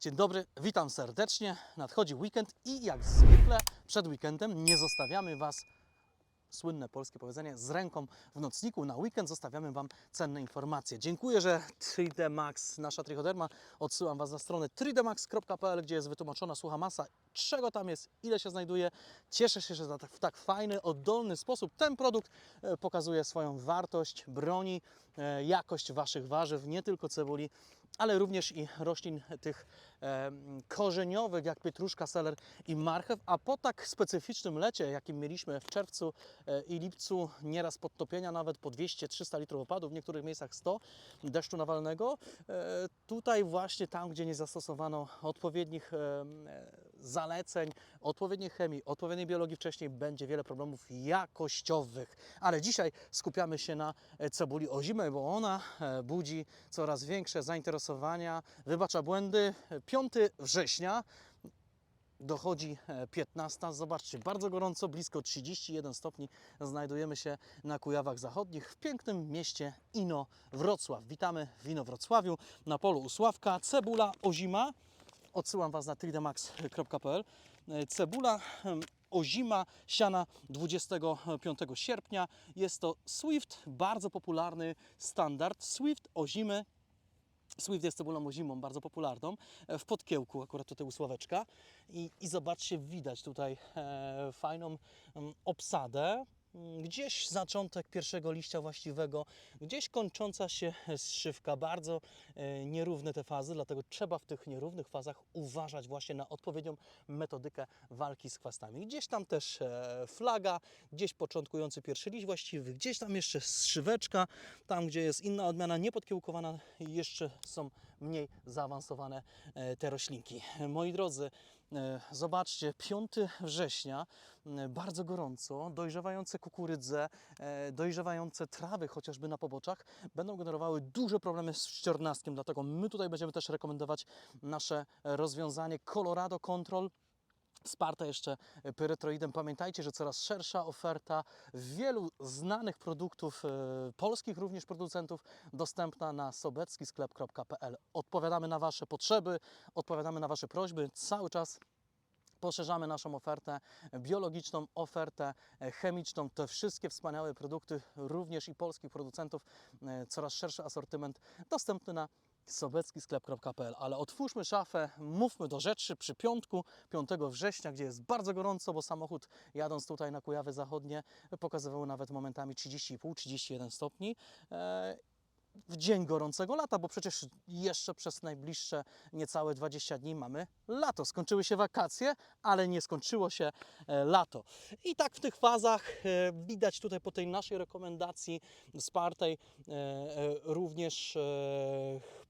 Dzień dobry, witam serdecznie. Nadchodzi weekend i jak zwykle przed weekendem nie zostawiamy Was, słynne polskie powiedzenie, z ręką w nocniku. Na weekend zostawiamy Wam cenne informacje. Dziękuję, że 3D Max, nasza trichoderma, odsyłam Was na stronę 3dmax.pl, gdzie jest wytłumaczona słucha masa, czego tam jest, ile się znajduje. Cieszę się, że w tak fajny, oddolny sposób ten produkt e, pokazuje swoją wartość, broni e, jakość Waszych warzyw, nie tylko cebuli, ale również i roślin tych e, korzeniowych, jak pietruszka, seler i marchew, a po tak specyficznym lecie, jakim mieliśmy w czerwcu e, i lipcu, nieraz podtopienia nawet po 200-300 litrów opadów, w niektórych miejscach 100 deszczu nawalnego, e, tutaj właśnie tam, gdzie nie zastosowano odpowiednich e, zaleceń, odpowiedniej chemii, odpowiedniej biologii wcześniej, będzie wiele problemów jakościowych. Ale dzisiaj skupiamy się na e, cebuli ozimej, bo ona e, budzi coraz większe zainteresowania, wybacza błędy. 5 września dochodzi e, 15. Zobaczcie, bardzo gorąco, blisko 31 stopni. Znajdujemy się na Kujawach Zachodnich w pięknym mieście Ino Wrocław. Witamy w Ino Wrocławiu na polu Usławka. Cebula ozima. Odsyłam Was na tridemax.pl. Cebula ozima siana 25 sierpnia. Jest to Swift, bardzo popularny standard. Swift ozimy Swift jest cebulą ozimą, bardzo popularną, e, w podkiełku, akurat tutaj usławeczka. I, i zobaczcie, widać tutaj e, fajną obsadę. Mm, Gdzieś zaczątek pierwszego liścia właściwego, gdzieś kończąca się zszywka. Bardzo e, nierówne te fazy, dlatego trzeba w tych nierównych fazach uważać właśnie na odpowiednią metodykę walki z chwastami. Gdzieś tam też e, flaga, gdzieś początkujący pierwszy liść właściwy, gdzieś tam jeszcze zszyweczka, tam gdzie jest inna odmiana niepodkiełkowana, jeszcze są mniej zaawansowane e, te roślinki. Moi drodzy, zobaczcie, 5 września, m, bardzo gorąco, dojrzewające kukurydze, e, dojrzewające trawy chociażby na poboczach będą generowały duże problemy z ściornastkiem, dlatego my tutaj będziemy też rekomendować nasze rozwiązanie Colorado Control wsparta jeszcze pyretroidem. Pamiętajcie, że coraz szersza oferta wielu znanych produktów, e, polskich również producentów, dostępna na sobeckisklep.pl. Odpowiadamy na Wasze potrzeby, odpowiadamy na Wasze prośby. Cały czas Poszerzamy naszą ofertę biologiczną, ofertę e, chemiczną. Te wszystkie wspaniałe produkty, również i polskich producentów, e, coraz szerszy asortyment dostępny na sobeckisklep.pl. Ale otwórzmy szafę, mówmy do rzeczy przy piątku, 5 września, gdzie jest bardzo gorąco, bo samochód jadąc tutaj na Kujawy Zachodnie pokazywał nawet momentami 30,5-31 stopni. E, w dzień gorącego lata, bo przecież jeszcze przez najbliższe niecałe 20 dni mamy lato. Skończyły się wakacje, ale nie skończyło się e, lato. I tak w tych fazach e, widać tutaj po tej naszej rekomendacji wspartej e, również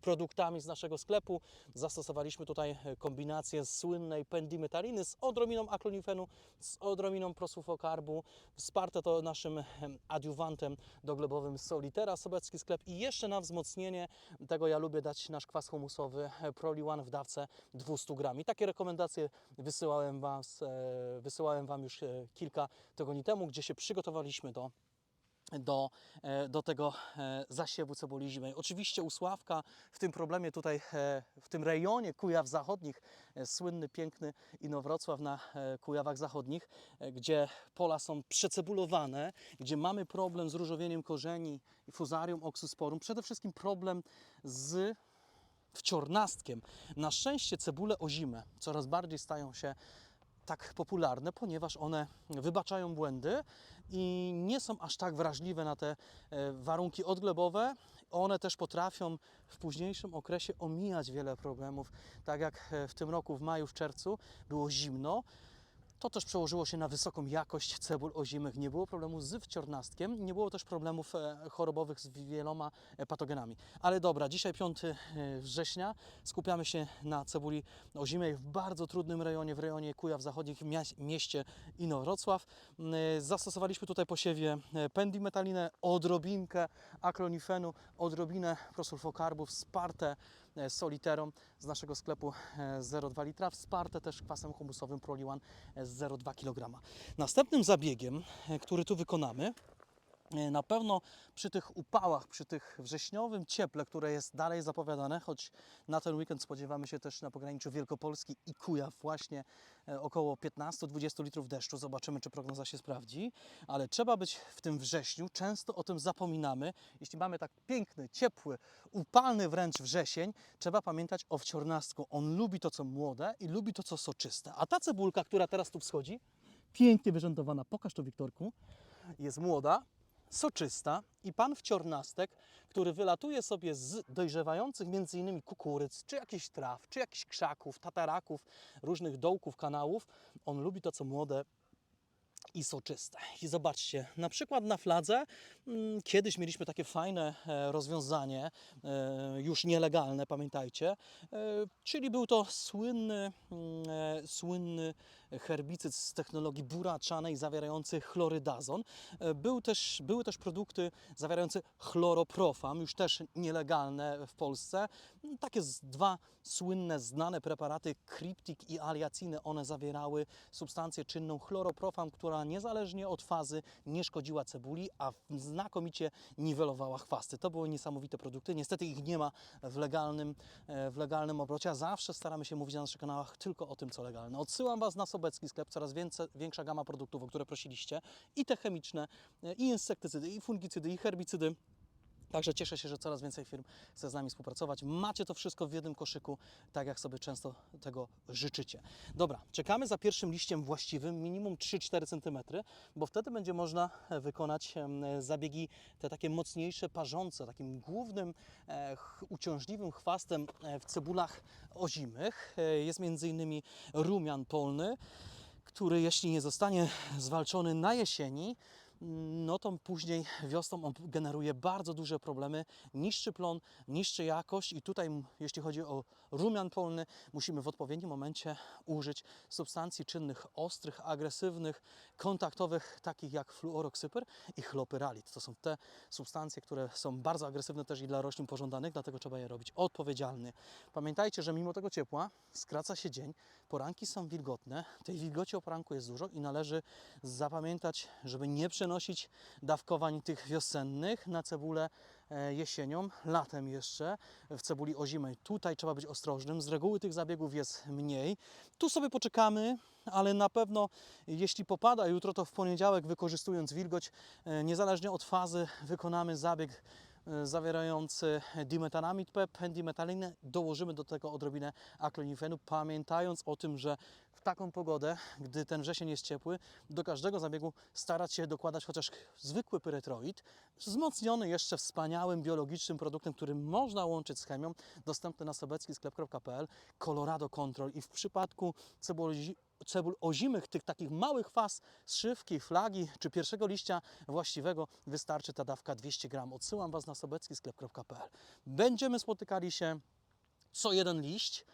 produktami z naszego sklepu. Zastosowaliśmy tutaj e, kombinację słynnej pendimetaliny z odrobiną aklonifenu, z odrobiną prosulfokarbu. Wsparte to naszym em, adiuwantem doglebowym Solitera, Sobecki sklep i jeszcze na wzmocnienie tego ja lubię dać nasz kwas humusowy e, Proliwan w dawce 200 gram. I takie rekomendacje wysyłałem, was, e, wysyłałem Wam już e, kilka tygodni temu, gdzie się przygotowaliśmy do do, e, do tego e, zasiewu cebuli zimej. Oczywiście Usławka w tym problemie tutaj, e, w tym rejonie Kujaw Zachodnich, słynny, piękny Inowrocław na Kujawach Zachodnich, gdzie pola są przecebulowane, gdzie mamy problem z różowieniem korzeni fuzarium oxysporum, przede wszystkim problem z wciornastkiem. Na szczęście cebule ozime coraz bardziej stają się tak popularne, ponieważ one wybaczają błędy i nie są aż tak wrażliwe na te e, warunki odglebowe. One też potrafią w późniejszym okresie omijać wiele problemów, tak jak e, w tym roku w maju, w czerwcu było zimno. To też przełożyło się na wysoką jakość cebul ozimych. Nie było problemu z wciornastkiem, nie było też problemów e, chorobowych z wieloma e, patogenami. Ale dobra, dzisiaj 5 e, września skupiamy się na cebuli ozimej w bardzo trudnym rejonie, w rejonie Kujaw Zachodnich, w mieście Inowrocław. M, e, Zastosowaliśmy tutaj po siewie e, pendimetalinę, odrobinkę aklonifenu, odrobinę prosulfokarbów, wsparte e, soliterą z naszego sklepu e, 0,2 litra, wsparte też kwasem humusowym Proliwan e, z 0,2 kg. Następnym zabiegiem, e, który tu wykonamy, E, Na pewno przy tych upałach, przy tych wrześniowym cieple, które jest dalej zapowiadane, choć na ten weekend spodziewamy się też na pograniczu Wielkopolski i Kujaw właśnie e, około 15-20 litrów deszczu. Zobaczymy, czy prognoza się sprawdzi. Ale trzeba być w tym wrześniu. Często o tym zapominamy. Jeśli mamy tak piękny, ciepły, upalny wręcz wrzesień, trzeba pamiętać o wciornastku. On lubi to, co młode i lubi to, co soczyste. A ta cebulka, która teraz tu wschodzi, pięknie wyrzędowana, pokaż to Wiktorku, jest młoda, soczysta i pan wciornastek, który wylatuje sobie z dojrzewających innymi kukurydz, czy jakichś traw, czy jakichś krzaków, tataraków, różnych dołków, kanałów, on lubi to, co młode i soczyste. I zobaczcie, na przykład na fladze mm, kiedyś mieliśmy takie fajne e, rozwiązanie, e, już nielegalne, pamiętajcie, e, czyli był to słynny, mm, słynny herbicyd z technologii buraczanej zawierający chlorydazon. Był też, były też produkty zawierające chloroprofam, już też nielegalne w Polsce. Mm, Takie dwa słynne, znane preparaty, Cryptic i Aliaciny, one zawierały substancję czynną chloroprofam, która niezależnie od fazy nie szkodziła cebuli, a znakomicie niwelowała chwasty. To były niesamowite produkty. Niestety ich nie ma w legalnym, e, w legalnym obrocie, a zawsze staramy się mówić na naszych kanałach tylko o tym, co legalne. Odsyłam Was na Sobecki Sklep, coraz więcej, większa gama produktów, o które prosiliście, i te chemiczne, e, i insektycydy, i fungicydy, i herbicydy. Także cieszę się, że coraz więcej firm chce z nami współpracować. Macie to wszystko w jednym koszyku, tak jak sobie często tego życzycie. Dobra, czekamy za pierwszym liściem właściwym, minimum 3-4 cm, bo wtedy będzie można e, wykonać zabiegi te takie mocniejsze, parzące. Takim głównym e, uciążliwym chwastem e, w cebulach ozimych jest m.in. rumian polny, który jeśli nie zostanie zwalczony na jesieni, no to później wiosną on generuje bardzo duże problemy, niszczy plon, niszczy jakość i tutaj jeśli chodzi o rumian polny, musimy w odpowiednim momencie użyć substancji czynnych ostrych, agresywnych, kontaktowych, takich jak fluoroksypyr i chlopyralit. To są te substancje, które są bardzo agresywne też i dla roślin pożądanych, dlatego trzeba je robić odpowiedzialnie. Pamiętajcie, że mimo tego ciepła skraca się dzień, poranki są wilgotne, tej wilgoci o poranku jest dużo i należy zapamiętać, żeby nie przenosić dawkowań tych wiosennych na cebulę e, jesienią, latem jeszcze w cebuli ozimej. Tutaj trzeba być ostrożnym. Z reguły tych zabiegów jest mniej. Tu sobie poczekamy, ale na pewno jeśli popada jutro, to w poniedziałek wykorzystując wilgoć, e, niezależnie od fazy, wykonamy zabieg zawierający dimetanamid PEP. Dołożymy do tego odrobinę aklonifenu, pamiętając o tym, że w taką pogodę, gdy ten wrzesień jest ciepły, do każdego zabiegu starać się dokładać chociaż zwykły pyretroid, wzmocniony jeszcze wspaniałym biologicznym produktem, który można łączyć z chemią, dostępny na sobeckisklep.pl, Colorado Control. I w przypadku cebuli cebul ozimych, tych takich małych faz zszywki, flagi czy pierwszego liścia właściwego wystarczy ta dawka 200 gram. Odsyłam Was na sobeckisklep.pl. Będziemy spotykali się co jeden liść,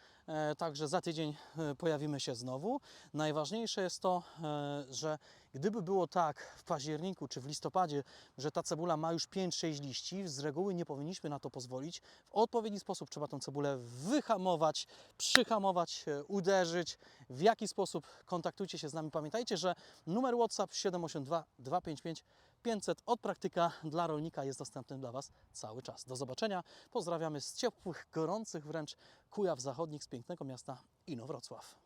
także za tydzień e, pojawimy się znowu. Najważniejsze jest to, e, że gdyby było tak w październiku czy w listopadzie, że ta cebula ma już 5-6 liści, z reguły nie powinniśmy na to pozwolić. W odpowiedni sposób trzeba tą cebulę wyhamować, przyhamować, e, uderzyć. W jaki sposób kontaktujcie się z nami. Pamiętajcie, że numer WhatsApp 782 255 500 od praktyka dla rolnika jest dostępny dla Was cały czas. Do zobaczenia. Pozdrawiamy z ciepłych, gorących wręcz Kujaw Zachodnich z pięknego miasta Inowrocław.